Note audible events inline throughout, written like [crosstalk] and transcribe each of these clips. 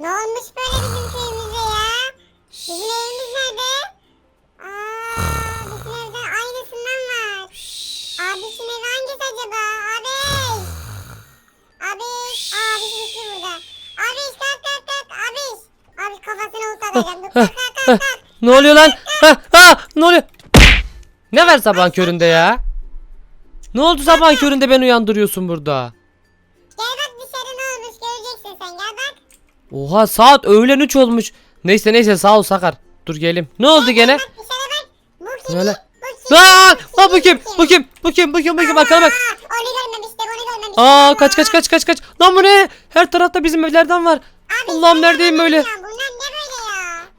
Ne olmuş böyle bizim köyümüze ya? Bizim evimiz nerede? Aa, bizim evde aynısından var. Abisinin evi hangisi acaba? Abi. Abi. Abi gitti burada. Abi kalk kalk kalk. Abi. Abi kafasına ult atacağım. Dur kalk kalk kalk. kalk. Ne oluyor lan? Ha, ha, ne oluyor? Ne var sabah köründe ya? Ne oldu sabah köründe beni uyandırıyorsun burada? Oha saat öğlen 3 olmuş. Neyse neyse sağ ol Sakar. Dur gelim. Ne oldu gene? Bak dışarı bak. Bu kim? Öyle. Bu kim? Aa, Bu aa, bu kim? Bu kim? Bu kim? Bu kim? Bu kim? Bakalım bak. Onu görmemiştim onu görmemiştim. Aa kaç kaç kaç kaç kaç. Lan bu ne? Her tarafta bizim evlerden var. Allah'ım neredeyim ne böyle? böyle?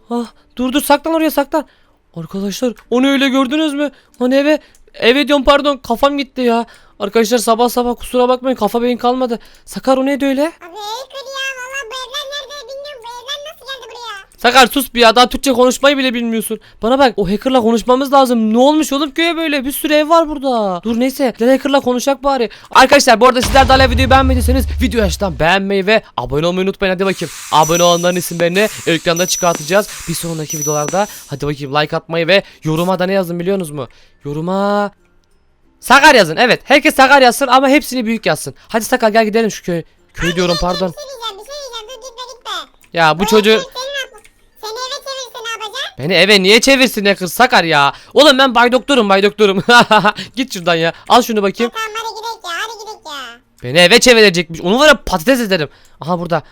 Ah dur dur saklan oraya saklan. Arkadaşlar onu öyle gördünüz mü? Lan eve eve diyorum pardon kafam gitti ya. Arkadaşlar sabah sabah kusura bakmayın kafa beyin kalmadı. Sakar o neydi öyle? Abi kır ya Sakar sus bir ya daha Türkçe konuşmayı bile bilmiyorsun. Bana bak o hackerla konuşmamız lazım. Ne olmuş oğlum köye böyle bir sürü ev var burada. Dur neyse gel hackerla konuşak bari. Arkadaşlar bu arada sizler de hala videoyu beğenmediyseniz video açtan beğenmeyi ve abone olmayı unutmayın hadi bakayım. Abone olanların isimlerini ekranda çıkartacağız. Bir sonraki videolarda hadi bakayım like atmayı ve yoruma da ne yazın biliyorsunuz mu? Yoruma Sakar yazın evet herkes Sakar yazsın ama hepsini büyük yazsın. Hadi Sakar gel gidelim şu köy. Köy diyorum pardon. Şey bir şey. Ya Bu çocuğu... ev Senin aklı- Seni eve çevirse ne yapacaksın? Beni eve niye çevirsin ne kız Sakar ya? Oğlum ben bay doktorum bay doktorum. [laughs] Git şuradan ya. Al şunu bakayım. Tamam hadi gidelim ya hadi gidelim ya. Beni eve çevirecekmiş. Onu var ya patates ederim. Aha burada.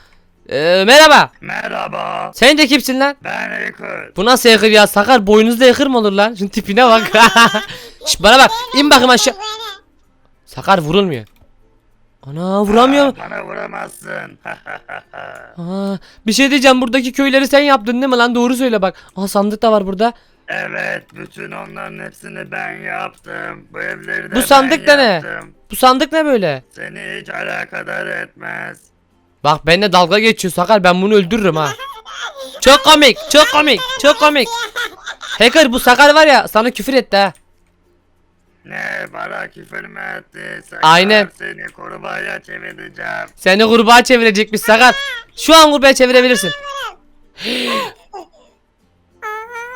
Ee, merhaba. Merhaba, Sen de kimsin lan? ben Ekur. Bu nasıl yakır ya? Sakar boynuzda yakır mı olur lan? Şunun tipine bak. [laughs] Şş, bana bak. İn bakayım aşağı. Sakar vurulmuyor. Ana vuramıyor. Aa, Bana vuramazsın. [laughs] Aa, bir şey diyeceğim. Buradaki köyleri sen yaptın değil mi lan? Doğru söyle bak. Aha sandık da var burada. evet, bütün onların hepsini ben yaptım. Bu evleri de Bu sandık da ben ne? yaptım. Bu sandık ne böyle? Seni hiç alakadar etmez. Bak benimle dalga geçiyor Sakar. Ben bunu öldürürüm ha. Çok komik. Çok komik. Çok komik. Hacker bu Sakar var ya sana küfür etti ha. Ne, bana küfür mü etti? Sakar, Aynen. Seni kurbağaya çevireceğim. Seni kurbağa çevirecekmiş Sakar. Şu an kurbağa çevirebilirsin. [gasps]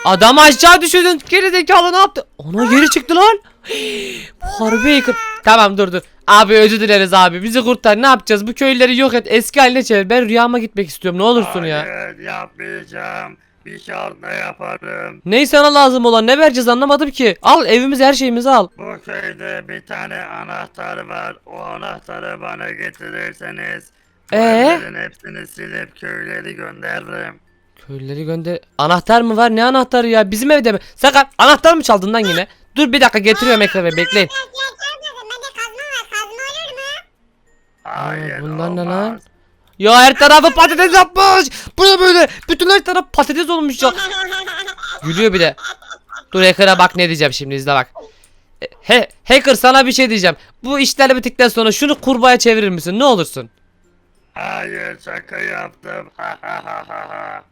Adamı aşağı düşürdün. Geri zekalı ne yaptı? Ona geri çıktı lan. [gasps] Harbi hacker. Tamam dur dur. Abi özür dileriz abi. Bizi kurtar. Ne yapacağız? Bu köyleri yok et. Eski haline çevir. Ben rüyama gitmek istiyorum. Ne olursun ya. Hayır, yapmayacağım. Bir şartla yaparım. Ney sana lazım olan? Ne vereceğiz anlamadım ki. Al evimizi her şeyimizi al. Bu köyde bir tane anahtar var. O anahtarı bana getirirseniz Ee? hepsini silip köyleri gönderirim. Köylüleri gönder. Anahtar mı var? Ne anahtarı ya? Bizim evde mi? Sakar anahtar mı çaldın lan yine? Dur bir dakika getiriyorum ekrana bekleyin. Hayır bunlar ne olmaz. Ya her tarafı patates yapmış. Bu ne böyle? Bütün her taraf patates olmuş ya. [laughs] Gülüyor bir de. Dur hacker'a bak ne diyeceğim şimdi izle bak. E, He, hacker sana bir şey diyeceğim. Bu işler bittikten sonra şunu kurbağaya çevirir misin? Ne olursun? Hayır şaka yaptım. Ha ha ha ha ha.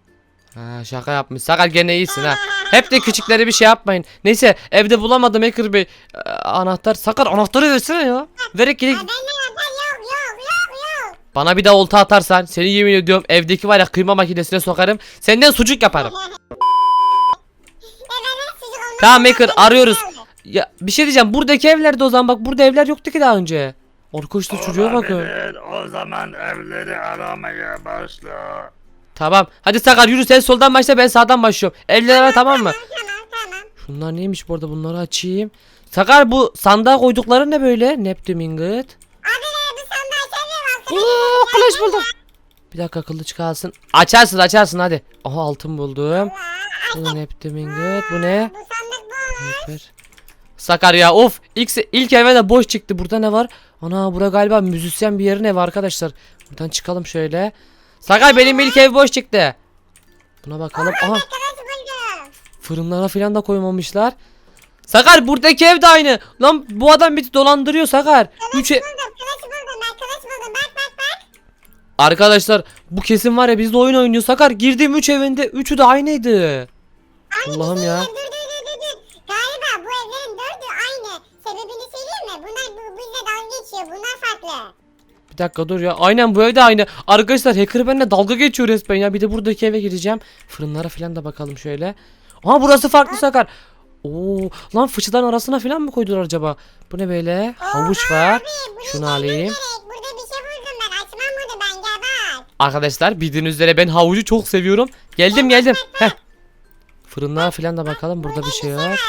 Ha şaka yapmış. Sakar gene iyisin ha. Hep de küçükleri bir şey yapmayın. Neyse evde bulamadım hacker bey. Ee, anahtar. Sakar anahtarı versene ya. Verek gidelim. Bende anahtar yok yok yok yok. Bana bir daha olta atarsan seni yemin ediyorum evdeki var ya kıyma makinesine sokarım. Senden sucuk yaparım. Tamam Maker arıyoruz. Ya bir şey diyeceğim. Buradaki evlerde o zaman bak burada evler yoktu ki daha önce. Arkadaşlar çocuğa bakın. Olabilir. O zaman evleri aramaya başla. Tamam. Hadi Sakar yürü sen soldan başla ben sağdan başlıyorum. Evlere var tamam mı? Tamam tamam. Şunlar neymiş bu arada bunları açayım. Sakar bu sandığa koydukları ne böyle? Neptune ingot. Abi ne bu sandığı açamıyorum. Oo kılıç buldum. Bir dakika kılıç kalsın. Açarsın açarsın hadi. Aha altın buldum. Bu ne? Bu sandık bu. Paper. Sakar ya of ilk, ilk eve de boş çıktı. Burada ne var? Ana bura galiba müzisyen bir yerin evi arkadaşlar. Buradan çıkalım şöyle. Sakar benim ilk ev boş çıktı. Buna bakalım. Aha fırınlara falan da koymamışlar. Sakar buradaki ev de aynı. Lan bu adam bizi dolandırıyor Sakar. Üç ev- Buldum kılıç buldum ben kılıç buldum bak bak bak. Arkadaşlar bu kesin var ya bizle oyun oynuyor Sakar. Girdiğim 3 evinde 3'ü de aynıydı. Allah'ım ya. Dur dur dur dur dur. Galiba bu evlerin dördü aynı. Sebebini söyleyeyim mi? Bunlar bu, bizle dalga geçiyor. Bunlar farklı. Bir dakika dur ya. Aynen bu evde aynı. Arkadaşlar hacker benimle dalga geçiyor resmen ya. Bir de buradaki eve gireceğim. Fırınlara falan da bakalım şöyle. Aha burası farklı Sakar. Oo lan fıçıdan arasına falan mı koydular acaba? Bu ne böyle? Havuç var. Şunu alayım. Gerek. Burada bir şey buldum ben. Açmam bunu ben gel bak. Arkadaşlar bildiğiniz üzere ben havucu çok seviyorum. Geldim geldim. Heh. Fırınlara falan da bakalım. Burada bir şey. Var.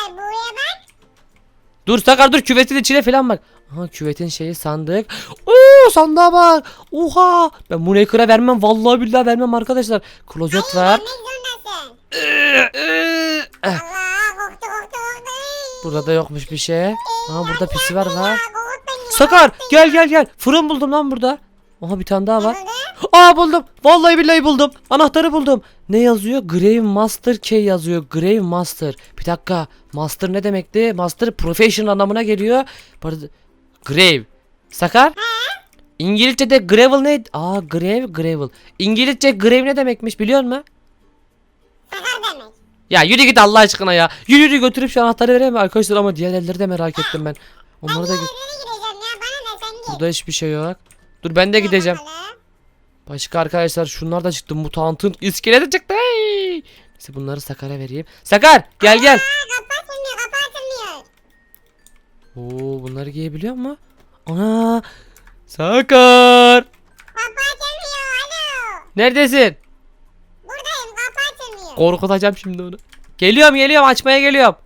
Dur Sakar dur küvetin içine falan bak. Aha küvetin şeyi sandık. Oo sandığa bak. Oha. Ben bunu ekra vermem. Vallahi billahi vermem arkadaşlar. Klozet var. Vermek zorundasın. Eh. Burada da yokmuş bir şey. Aha burada pisi var var. Sakar gel gel gel. Fırın buldum lan burada. Aha bir tane daha var. Aa buldum. Vallahi billahi buldum. Anahtarı buldum. Ne yazıyor? Grave Master Key yazıyor. Grave Master. Bir dakika. Master ne demekti? Master professional anlamına geliyor. Grave. Sakar? İngilizce'de gravel ne? Aa grave gravel. İngilizce grave ne demekmiş biliyor musun? Ya yürü git Allah aşkına ya. Yürü yürü götürüp şu anahtarı vereyim arkadaşlar ama diğer elleri de merak ettim ben. Onları da git. Nereye gideceğim ya bana ne sen git. Burada hiçbir şey yok. Dur ben de gideceğim. Başka arkadaşlar şunlar da çıktı. Mutantın iskeleti çıktı. Hey! Neyse bunları Sakar'a vereyim. Sakar gel gel. Oo bunları giyebiliyor mu? Ana! Sakar! Kapı açılmıyor alo. Neredesin? Buradayım kapı açılmıyor. Korkutacağım şimdi onu. Geliyorum geliyorum açmaya geliyorum.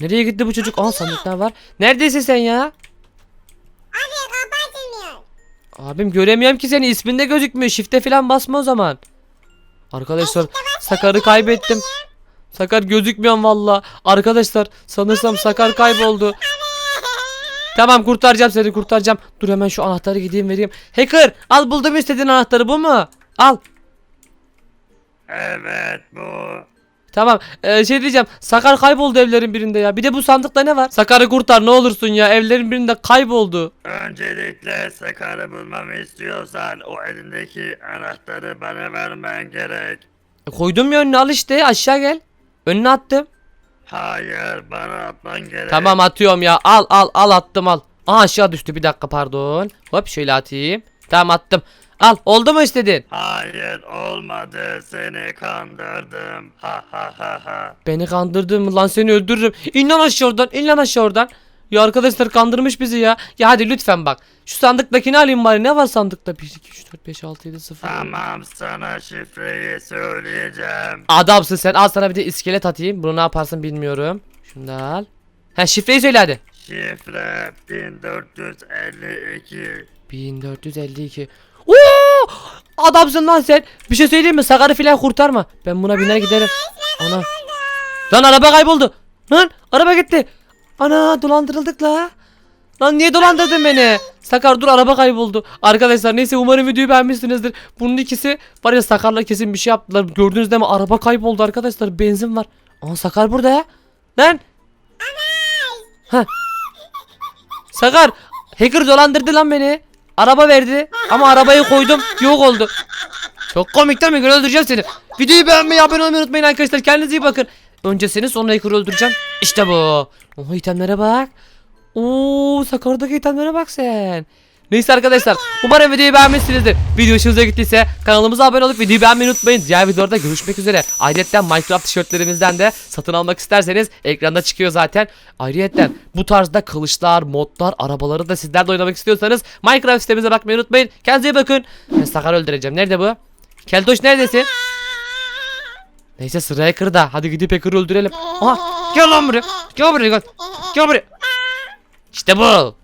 Nereye gitti bu çocuk? Aa sandıklar var. Neredesin sen ya? Abim göremiyorum ki seni isminde gözükmüyor. Şifte falan basma o zaman. Arkadaşlar Sakar'ı kaybettim. Sakar gözükmüyor valla. Arkadaşlar sanırsam Sakar kayboldu. Tamam kurtaracağım seni kurtaracağım. Dur hemen şu anahtarı gideyim vereyim. Hacker al buldum istediğin anahtarı bu mu? Al. Evet bu. Tamam ee, şey diyeceğim Sakar kayboldu evlerin birinde ya. Bir de bu sandıkta ne var? Sakar'ı kurtar ne olursun ya evlerin birinde kayboldu. Öncelikle Sakar'ı bulmamı istiyorsan o elindeki anahtarı bana vermen gerek. E, koydum ya önüne al işte aşağı gel. Önüne attım. Hayır bana atman gerek. Tamam atıyorum ya. Al al al attım al. Aha aşağı düştü bir dakika pardon. Hop şöyle atayım. Tamam attım. Al oldu mu istedin? Hayır olmadı seni kandırdım. Ha ha ha ha. Beni kandırdın mı lan seni öldürürüm. İn lan aşağı oradan in lan aşağı oradan. Ya arkadaşlar kandırmış bizi ya. Ya hadi lütfen bak. Şu sandıktakini alayım bari. Ne var sandıkta? 1, 2, 3, 4, 5, 6, 7, 0. Tamam sana şifreyi söyleyeceğim. Adamsın sen. Al sana bir de iskelet atayım. Bunu ne yaparsın bilmiyorum. Şunu da al. Ha şifreyi söyle hadi. Şifre 1452. 1452. Oo! Adamsın lan sen. Bir şey söyleyeyim mi? Sakarı filan kurtarma. Ben buna biner giderim. Ana. Lan araba kayboldu. Lan araba gitti. Ana dolandırıldık la. Lan niye dolandırdın beni? Sakar dur araba kayboldu. Arkadaşlar neyse umarım videoyu beğenmişsinizdir. Bunun ikisi var ya Sakar'la kesin bir şey yaptılar. Gördünüz değil mi? Araba kayboldu arkadaşlar. Benzin var. Aa Sakar burada ya. Lan. Sakar hacker dolandırdı lan beni. Araba verdi ama arabayı koydum yok oldu. Çok komik değil mi? Gül öldüreceğim seni. Videoyu beğenmeyi abone olmayı unutmayın arkadaşlar. Kendinize iyi bakın. Önce seni sonra hacker'ı öldüreceğim. İşte bu. Oha itemlere bak. Oo Sakar'daki itemlere bak sen. Neyse arkadaşlar umarım videoyu beğenmişsinizdir. Video hoşunuza gittiyse kanalımıza abone olup videoyu beğenmeyi unutmayın. Diğer videolarda görüşmek üzere. Ayrıca Minecraft tişörtlerimizden de satın almak isterseniz ekranda çıkıyor zaten. Ayrıca bu tarzda kılıçlar, modlar, arabaları da sizler de oynamak istiyorsanız Minecraft sitemize bakmayı unutmayın. Kendinize bakın. Ben Sakar'ı öldüreceğim. Nerede bu? Keltoş neredesin? Neyse sıra Hacker'da. Hadi gidip Hacker'ı öldürelim. Aha gel lan buraya. Gel buraya. Gel buraya. İşte bu.